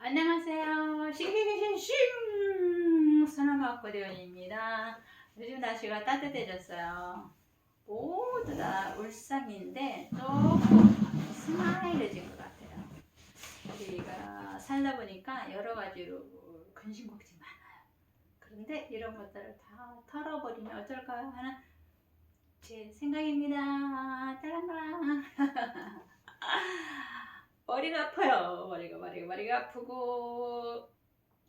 안녕하세요. 싱싱싱싱 소나마 코디언입니다. 요즘 날씨가 따뜻해졌어요. 모두 다 울상인데 조금 스마일해진 것 같아요. 우리가 살다 보니까 여러 가지로 근심걱정 많아요. 그런데 이런 것들을 다 털어버리면 어떨까 하는 제 생각입니다. 따랑따랑. 머리가 아파요. 머리가 머리가 머리가 아프고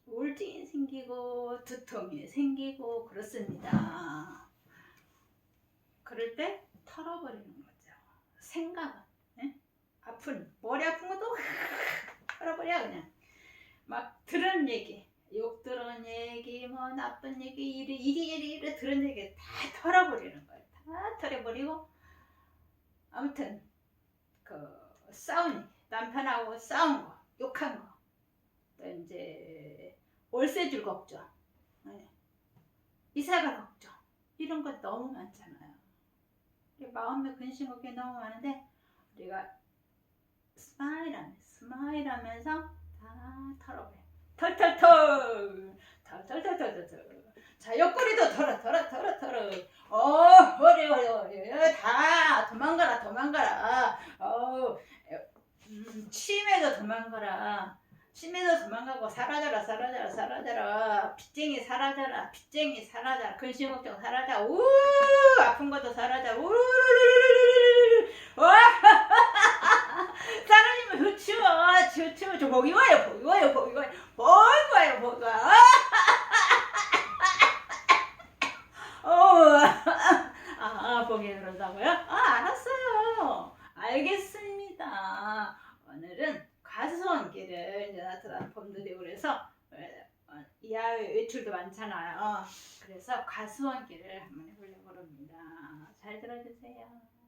우울증이 생기고 두통이 생기고 그렇습니다. 그럴 때 털어버리는 거죠. 생각은 예? 아픈 머리 아픈 것도 털어버려 그냥 막 들은 얘기 욕 들은 얘기 뭐 나쁜 얘기 이리 이리 이리 이리 들은 얘기 다 털어버리는 거예요. 다 털어버리고 아무튼 그 얘기 남편하고 싸운 거, 욕한 거, 또 이제 월세 줄 걱정, 네. 이사갈 걱정, 이런 거 너무 많잖아요. 우리 마음의 근심 걱정이 너무 많은데 우리가 스마일 하면서 스마일 하면서 다 털어버려. 털털털, 털털털털털. 자 옆구리도 털어 털어 털어 털어. 어 머리 머리 다 도망가라 도망가라. 어 음, 치매도 도망가라. 치매도 도망가고 사라져라 사라져라 사라져라. 빚쟁이 사라져라 빚쟁이 사라져라. 근심 걱정 사라져. 우 아픈 것도 사라져. 우 와! 사라지면 좋죠. 좋죠. 저 복이 와요. 복이 와요. 복이 와요. 복이 와요. 복이 와요. 어, 아, 복이 그런다고요? 아, 알았어요. 알겠습니다. 오늘은 과수원길을 이제 나타난 봄들이 그래서 어, 이하 외출도 많잖아요. 그래서 과수원길을 한번 해보려고 합니다. 잘 들어주세요.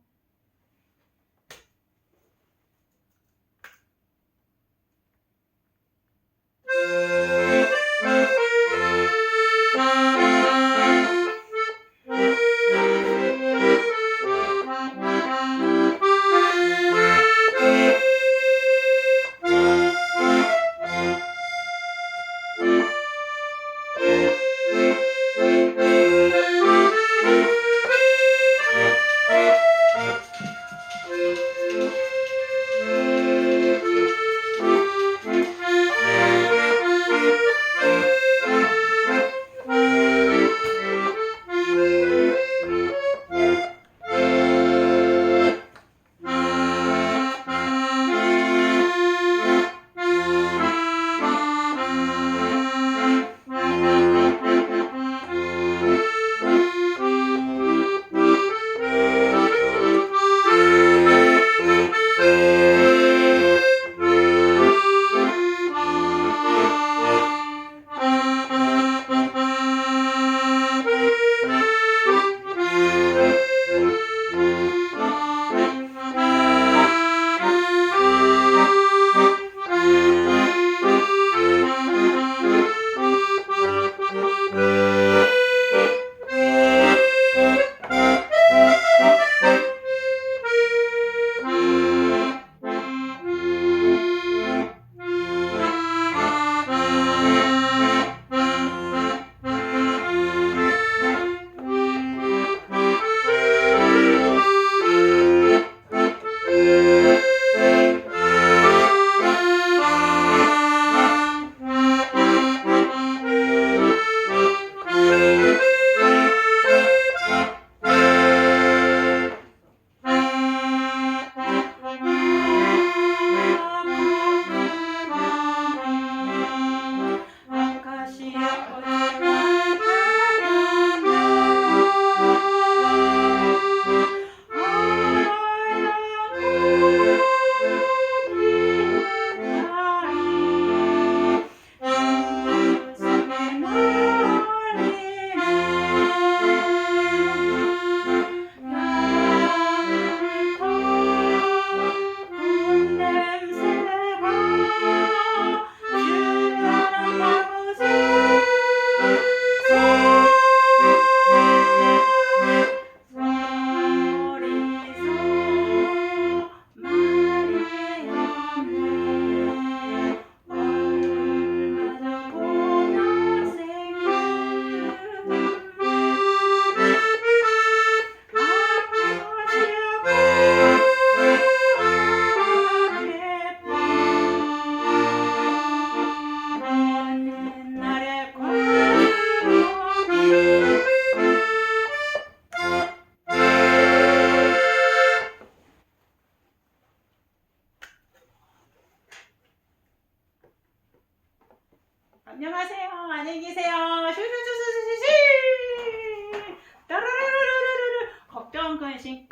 Thank. 안녕하세요. 안녕히 계세요. 슈슈슈슈슈슈. 따라라라라라라. 걱정 근심